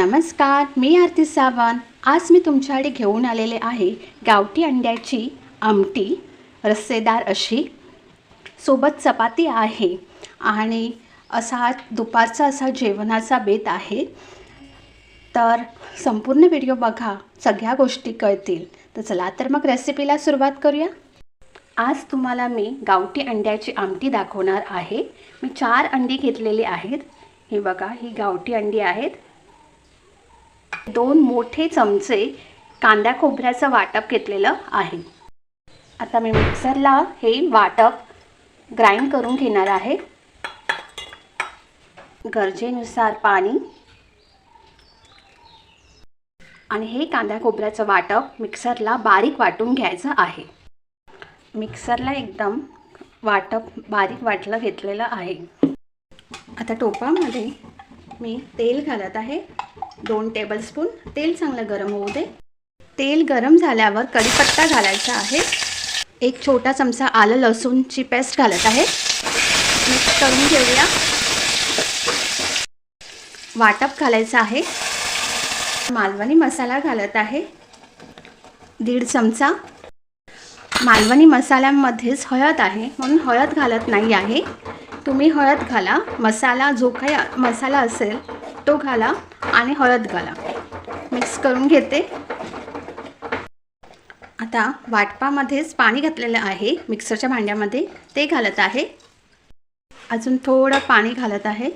नमस्कार मी आरती सावंत. आज मी तुमच्याकडे घेऊन आलेले आहे गावठी अंड्याची आमटी. रस्सेदार अशी. सोबत चपाती आहे आणि असा दुपारचा असा जेवणाचा बेत आहे. तर संपूर्ण व्हिडिओ बघा सगळ्या गोष्टी कळतील. तर चला तर मग रेसिपीला सुरुवात करूया. आज तुम्हाला मी गावठी अंड्याची आमटी दाखवणार आहे. मी चार अंडी घेतलेली आहेत. हे बघा ही गावठी अंडी आहेत. दोन मोठे चमचे कांदा खोबऱ्याचं वाटप घेतलेलं आहे. आता मी मिक्सरला हे वाटप ग्राइंड करून घेणार आहे. गरजेनुसार पाणी आणि हे कांदा खोबऱ्याचं वाटप मिक्सरला बारीक वाटून घ्यायचं आहे. मिक्सरला एकदम वाटप बारीक वाटलं घेतलेलं आहे. आता टोपामध्ये मी तेल घालत आहे. दोन टेबलस्पून तेल चांगलं गरम होऊ दे. तेल गरम झाल्यावर कढीपत्ता घालायचा आहे. एक छोटा चमचा आलं लसूणची पेस्ट घालत आहे. मिक्स करून घेऊया. वाटप घालायचं आहे. मालवणी मसाला घालत आहे. दीड चमचा. मालवणी मसाल्यामध्येच हळद आहे म्हणून हळद घालत नाही आहे. तुम्ही हळद घाला. मसाला जो काही मसाला असेल तो घाला आणि हळद घाला. मिक्स करून घेते. आता वाटपामध्येच पाणी घातलेलं आहे. मिक्सरच्या भांड्यामध्ये ते घालत आहे. अजून थोडं पाणी घालत आहे.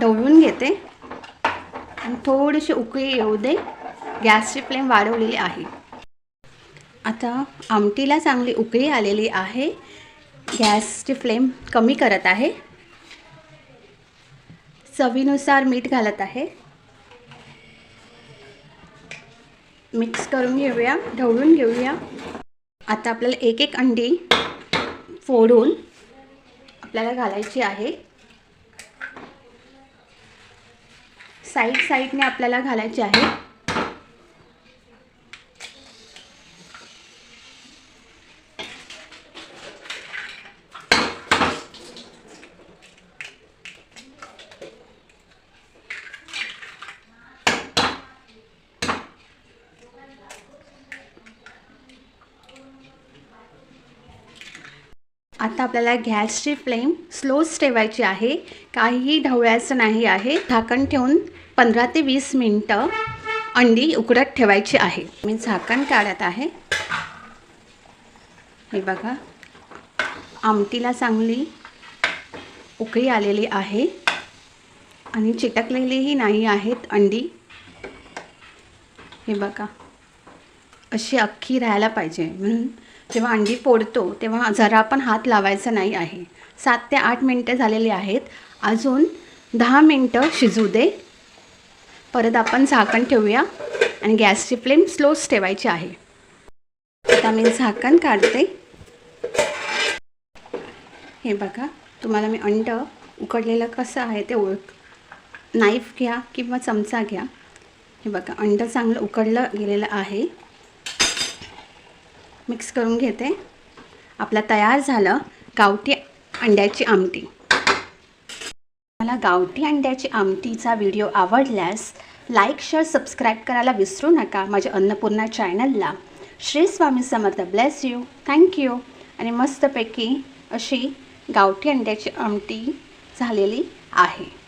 ढवळून घेते. आणि थोडीशी उकळी येऊ दे. गॅसची फ्लेम वाढवलेली आहे. आता आमटीला चांगली उकळी आलेली आहे. गॅसची फ्लेम कमी करत आहे. चवीनुसार मीठ घालत आहे. मिक्स करून घेऊया ढवळून घेऊया. आता आपल्याला एक एक अंडी फोडून आपल्याला घालायची आहे. साईड साईडने आपल्याला घालायची आहे. आता आपल्याला गॅसची फ्लेम स्लोच ठेवायची आहे. काहीही ढवळायचं नाही आहे. झाकण ठेवून पंधरा ते वीस मिनटं अंडी उकडत ठेवायची आहे. मी झाकण काढत आहे. हे बघा. आमटीला चांगली उकळी आलेली आहे. आणि चिटकलेलीही नाही आहेत अंडी. हे बघा. अशी अख्खी राहायला पाहिजे. म्हणून जेव्हा अंडी फोडतो तेव्हा जरा पण हात लावायचा नाही आहे. सात ते आठ मिनटं झालेली आहेत. अजून दहा मिनटं शिजू दे. परत आपण झाकण ठेवूया आणि गॅसची फ्लेम स्लोच ठेवायची आहे. आता मी झाकण काढते. हे बघा तुम्हाला मी अंड उकडलेलं कसं आहे ते ओळख नाईफ घ्या किंवा चमचा घ्या. हे बघा अंड चांगलं उकडलं गेलेलं आहे. मिक्स करून घेते. आपला तयार झालं गावठी अंड्याची आमटी. मला गावठी अंड्याची आमटीचा व्हिडिओ आवडल्यास लाईक शेअर सबस्क्राईब करायला विसरू नका माझ्या अन्नपूर्णा चॅनलला. Shri Swami Samarth bless you. Thank you आणि मस्तपैकी अशी गावठी अंड्याची आमटी झालेली आहे.